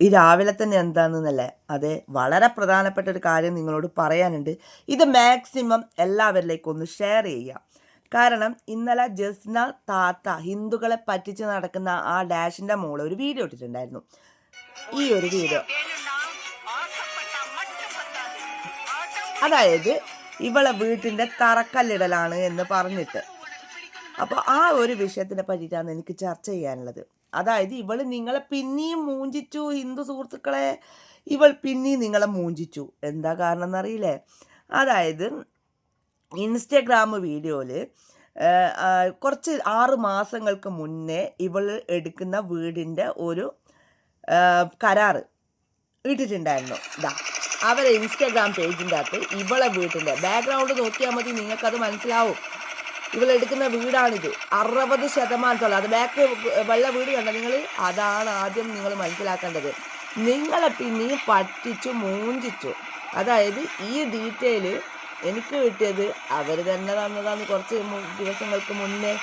ഈ രാവിലെ തന്നെ എന്താണെന്നല്ലേ? അതെ വളരെ പ്രധാനപ്പെട്ട ഒരു കാര്യം നിങ്ങളോട് പറയാനുണ്ട്. ഇത് മാക്സിമം എല്ലാവരിലേക്കും ഒന്ന് ഷെയർ ചെയ്യാം കാരണം ഇന്നലെ ജസ്ന താത്ത ഹിന്ദുക്കളെ പറ്റിച്ച് നടക്കുന്ന ആ ഡാഷിന്റെ മോൾ ഒരു വീഡിയോ ഇട്ടിട്ടുണ്ടായിരുന്നു. ഈ ഒരു വീഡിയോ അതായത് ഇവളെ വീട്ടിന്റെ തറക്കല്ലിടലാണ് എന്ന് പറഞ്ഞിട്ട്. അപ്പോൾ ആ ഒരു വിഷയത്തിനെ പറ്റിയിട്ടാണ് എനിക്ക് ചർച്ച ചെയ്യാനുള്ളത്. അതായത് ഇവൾ നിങ്ങളെ പിന്നെയും മൂഞ്ചിച്ചു ഹിന്ദു സുഹൃത്തുക്കളെ. ഇവൾ പിന്നെയും നിങ്ങളെ മൂഞ്ചിച്ചു. എന്താ കാരണം എന്നറിയില്ലേ അതായത് ഇൻസ്റ്റഗ്രാം വീഡിയോയിൽ കുറച്ച് ആറ് മാസങ്ങൾക്ക് മുന്നേ ഇവൾ എടുക്കുന്ന വീടിന്റെ ഒരു കരാറ് ഇട്ടിട്ടുണ്ടായിരുന്നു. ഇതാ അവരെ ഇൻസ്റ്റാഗ്രാം പേജിന്റെ അകത്ത് ഇവളെ വീട്ടിന്റെ ബാക്ക്ഗ്രൗണ്ട് നോക്കിയാൽ മതി നിങ്ങൾക്കത് മനസ്സിലാവും. ഇവളെടുക്കുന്ന വീടാണിത്. അറുപത് ശതമാനത്തോളം. അത് ബാക്ക് വെള്ള വീട് കണ്ട നിങ്ങൾ? അതാണ് ആദ്യം നിങ്ങൾ മനസ്സിലാക്കേണ്ടത്. നിങ്ങളെ പിന്നെയും പറ്റിച്ചു മൂഞ്ചിച്ചു. അതായത് ഈ ഡീറ്റെയിൽ എനിക്ക് കിട്ടിയത് അവർ തന്നെ തന്നതാണ് കുറച്ച് ദിവസങ്ങൾക്ക് മുന്നേ.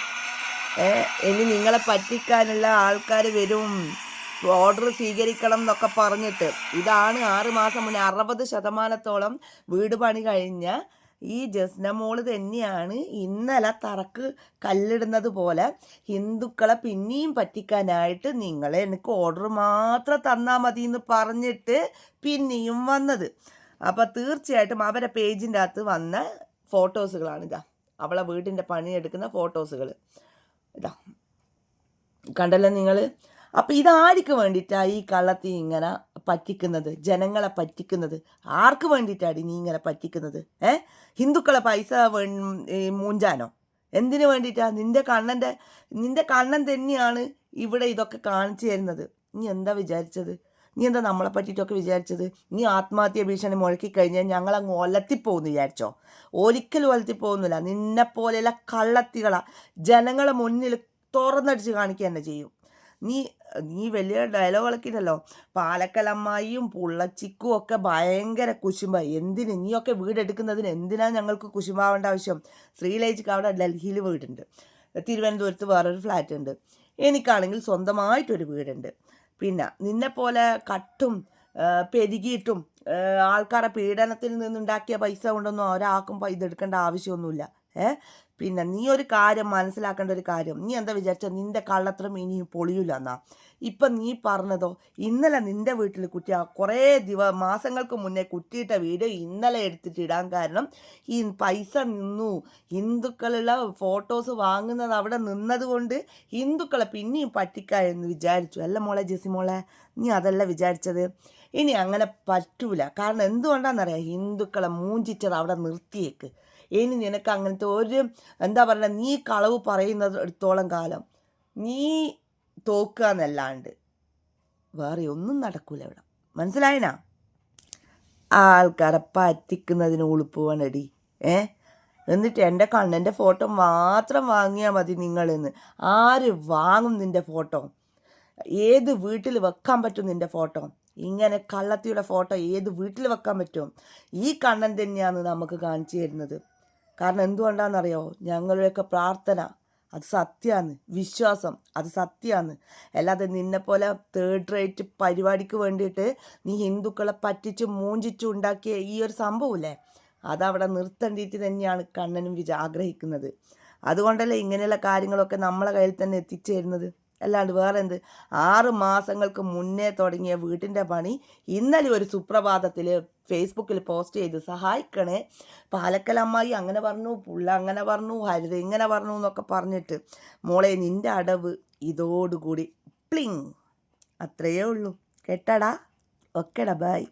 ഇനി നിങ്ങളെ പറ്റിക്കാനുള്ള ആൾക്കാർ വരും. ഓർഡർ സ്വീകരിക്കണം എന്നൊക്കെ പറഞ്ഞിട്ട്. ഇതാണ് ആറ് മാസം മുന്നേ അറുപത് ശതമാനത്തോളം വീട് പണി കഴിഞ്ഞ ഈ ജസ്ന മോൾ തന്നെയാണ് ഇന്നലെ തറക്ക് കല്ലിടുന്നത് പോലെ ഹിന്ദുക്കളെ പിന്നെയും പറ്റിക്കാനായിട്ട് നിങ്ങൾ എനിക്ക് ഓർഡർ മാത്രം തന്നാൽ മതി എന്ന് പറഞ്ഞിട്ട് പിന്നെയും വന്നത്. അപ്പോൾ തീർച്ചയായിട്ടും അവരെ പേജിന്റെ അകത്ത് വന്ന ഫോട്ടോസുകളാണിതാ അവളെ വീടിന്റെ പണിയെടുക്കുന്ന ഫോട്ടോസുകൾ ഇതാ. കണ്ടല്ലോ നിങ്ങൾ അപ്പോൾ ഇതാർക്ക് വേണ്ടിയിട്ടാണ് ഈ കള്ളത്തി ഇങ്ങനെ പറ്റിക്കുന്നത്? ജനങ്ങളെ പറ്റിക്കുന്നത്? ആർക്ക് വേണ്ടിയിട്ടാണ് നീ ഇങ്ങനെ പറ്റിക്കുന്നത്? ഏ? ഹിന്ദുക്കളെ പൈസ മൂഞ്ചാനോ? എന്തിനു വേണ്ടിയിട്ടാ? നിന്റെ കണ്ണന്റെ നിന്റെ കണ്ണൻ തന്നെയാണ് ഇവിടെ ഇതൊക്കെ കാണിച്ചു തരുന്നത്. നീ എന്താ വിചാരിച്ചത്? നീ എന്താ നമ്മളെ പറ്റിയിട്ടൊക്കെ വിചാരിച്ചത്? നീ ആത്മഹത്യ ഭീഷണി മുഴക്കി കഴിഞ്ഞാൽ ഞങ്ങളങ്ങ് ഒലത്തിപ്പോകുന്നു വിചാരിച്ചോ? ഒരിക്കലും ഒലത്തിപ്പോകുന്നില്ല. നിന്നെ പോലെയുള്ള കള്ളത്തികളാ ജനങ്ങളെ മുന്നിൽ തുറന്നടിച്ച് കാണിക്കുക തന്നെ ചെയ്യും. നീ നീ വലിയ ഡയലോഗ് കളിക്കുന്നല്ലോ പാലക്കലമ്മായിയും പുള്ളച്ചിക്കും ഒക്കെ ഭയങ്കര കുശുമ്പ. എന്തിന്? നീയൊക്കെ വീടെടുക്കുന്നതിന് എന്തിനാ ഞങ്ങൾക്ക് കുശുമ്പാവേണ്ട ആവശ്യം? ശ്രീലേജിക്ക് അവിടെ ഡൽഹിയിൽ വീടുണ്ട്. തിരുവനന്തപുരത്ത് വേറൊരു ഫ്ലാറ്റ് ഉണ്ട്. എനിക്കാണെങ്കിൽ സ്വന്തമായിട്ടൊരു വീടുണ്ട്. പിന്നെ നിന്നെപ്പോലെ കട്ടും പെരുകിയിട്ടും ആൾക്കാരുടെ ആൾക്കാരെ പീഡനത്തിൽ നിന്നുണ്ടാക്കിയ പൈസ കൊണ്ടൊന്നും ഒരാൾക്കും ഇതെടുക്കേണ്ട ആവശ്യമൊന്നുമില്ല. ഏ? പിന്നെ നീ ഒരു കാര്യം മനസ്സിലാക്കേണ്ട ഒരു കാര്യം. നീ എന്താ വിചാരിച്ച? നിന്റെ കള്ളത്രം ഇനി പൊളിയില്ല എന്നാ. ഇപ്പം നീ പറഞ്ഞതോ? ഇന്നലെ നിന്റെ വീട്ടിൽ കുറ്റി കുറേ ദിവ മാസങ്ങൾക്ക് മുന്നേ കുറ്റിയിട്ട വീഡിയോ ഇന്നലെ എടുത്തിട്ട് ഇടാൻ കാരണം ഈ പൈസ നിന്നു. ഹിന്ദുക്കളുള്ള ഫോട്ടോസ് വാങ്ങുന്നത് അവിടെ നിന്നതുകൊണ്ട് ഹിന്ദുക്കളെ പിന്നെയും പറ്റിക്ക എന്ന് വിചാരിച്ചു. അല്ല മോളെ ജെസി മോളെ നീ അതല്ല വിചാരിച്ചത്? ഇനി അങ്ങനെ പറ്റൂല. കാരണം എന്തുകൊണ്ടാണെന്നറിയാം ഹിന്ദുക്കളെ മൂഞ്ചിച്ചത് അവിടെ നിർത്തിയേക്ക്. ഇനി നിനക്ക് അങ്ങനത്തെ ഒരു എന്താ പറയുക നീ കളവ് പറയുന്നത് പറയുന്നിടത്തോളം കാലം. നീ തോക്കുക എന്നല്ലാണ്ട്. വേറെ ഒന്നും നടക്കൂല ഇവിടെ. മനസ്സിലായനാ? ആൾക്കാരെ പറ്റിക്കുന്നതിന് ഉളുപ്പ് വേണടി. ഏ? എന്നിട്ട് എന്റെ കണ്ണന്റെ ഫോട്ടോ മാത്രം വാങ്ങിയാൽ മതി നിങ്ങളെന്ന്. ആര് വാങ്ങും നിന്റെ ഫോട്ടോ? ഏത് വീട്ടിൽ വെക്കാൻ പറ്റും നിന്റെ ഫോട്ടോ? ഇങ്ങനെ കള്ളത്തിയുടെ ഫോട്ടോ ഏത് വീട്ടിൽ വെക്കാൻ പറ്റും? ഈ കണ്ണൻ തന്നെയാണ് നമുക്ക് കാണിച്ചു തരുന്നത്. കാരണം എന്തുകൊണ്ടാണെന്നറിയോ? ഞങ്ങളുടെയൊക്കെ പ്രാർത്ഥന അത് സത്യമാണ് വിശ്വാസം അത് സത്യമാണ് അല്ലാതെ നിന്നെപ്പോലെ തേർഡ് റേറ്റ് പരിപാടിക്ക് വേണ്ടിയിട്ട് നീ ഹിന്ദുക്കളെ പറ്റിച്ച് മൂഞ്ചിച്ച് ഉണ്ടാക്കിയ ഈ ഒരു സംഭവമില്ലേ? അതവിടെ നിർത്തേണ്ടിയിട്ട് തന്നെയാണ് കണ്ണനും വിജ ആഗ്രഹിക്കുന്നത്. അതുകൊണ്ടല്ലേ ഇങ്ങനെയുള്ള കാര്യങ്ങളൊക്കെ നമ്മളെ കയ്യിൽ തന്നെ എത്തിച്ചേരുന്നത്? അല്ലാണ്ട് വേറെ എന്ത് ആറ് മാസങ്ങൾക്ക് മുന്നേ തുടങ്ങിയ വീട്ടിന്റെ പണി ഇന്നലെ ഒരു സുപ്രഭാതത്തിൽ ഫേസ്ബുക്കിൽ പോസ്റ്റ് ചെയ്ത് സഹായിക്കണേ. പാലക്കലമ്മായി അങ്ങനെ പറഞ്ഞു പുള്ള അങ്ങനെ പറഞ്ഞു ഹരിത ഇങ്ങനെ പറഞ്ഞു എന്നൊക്കെ പറഞ്ഞിട്ട് മോളെ നിന്റെ അടവ് ഇതോടുകൂടി പ്ലിങ്. അത്രയേ ഉള്ളൂ. കേട്ടടാ? ഓക്കെടാ ബൈ.